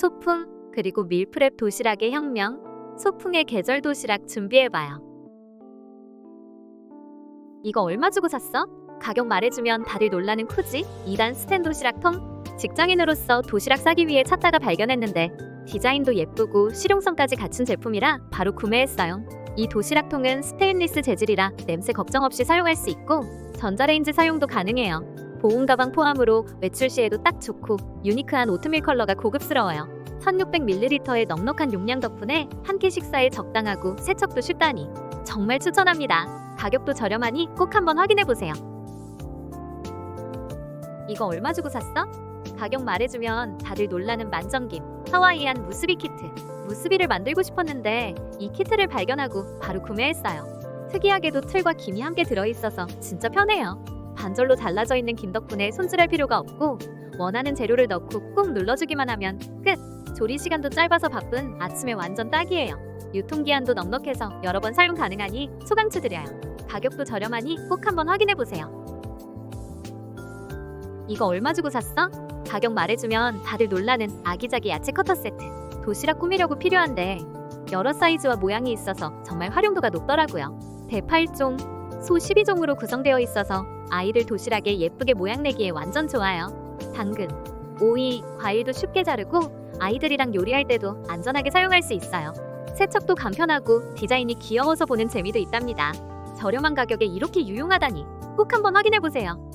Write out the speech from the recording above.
소풍, 그리고 밀프렙 도시락의 혁명, 소풍의 계절 도시락 준비해봐요. 이거 얼마 주고 샀어? 가격 말해주면 다들 놀라는 쿠지 2단 스탠 도시락 통? 직장인으로서 도시락 싸기 위해 찾다가 발견했는데 디자인도 예쁘고 실용성까지 갖춘 제품이라 바로 구매했어요. 이 도시락통은 스테인리스 재질이라 냄새 걱정 없이 사용할 수 있고 전자레인지 사용도 가능해요. 보온 가방 포함으로 외출 시에도 딱 좋고 유니크한 오트밀 컬러가 고급스러워요. 1600ml의 넉넉한 용량 덕분에 한 끼 식사에 적당하고 세척도 쉽다니 정말 추천합니다. 가격도 저렴하니 꼭 한번 확인해 보세요. 이거 얼마 주고 샀어? 가격 말해주면 다들 놀라는 만점김 하와이안 무스비 키트 무스비를 만들고 싶었는데 이 키트를 발견하고 바로 구매했어요 특이하게도 틀과 김이 함께 들어있어서 진짜 편해요 반절로 잘라져 있는 김 덕분에 손질할 필요가 없고 원하는 재료를 넣고 꾹 눌러주기만 하면 끝 조리 시간도 짧아서 바쁜 아침에 완전 딱이에요 유통기한도 넉넉해서 여러 번 사용 가능하니 소강추 드려요 가격도 저렴하니 꼭 한번 확인해보세요 이거 얼마 주고 샀어? 가격 말해주면 다들 놀라는 아기자기 야채 커터 세트. 도시락 꾸미려고 필요한데 여러 사이즈와 모양이 있어서 정말 활용도가 높더라고요. 대 8종, 소 12종으로 구성되어 있어서 아이들 도시락에 예쁘게 모양 내기에 완전 좋아요. 당근, 오이, 과일도 쉽게 자르고 아이들이랑 요리할 때도 안전하게 사용할 수 있어요. 세척도 간편하고 디자인이 귀여워서 보는 재미도 있답니다. 저렴한 가격에 이렇게 유용하다니 꼭 한번 확인해 보세요.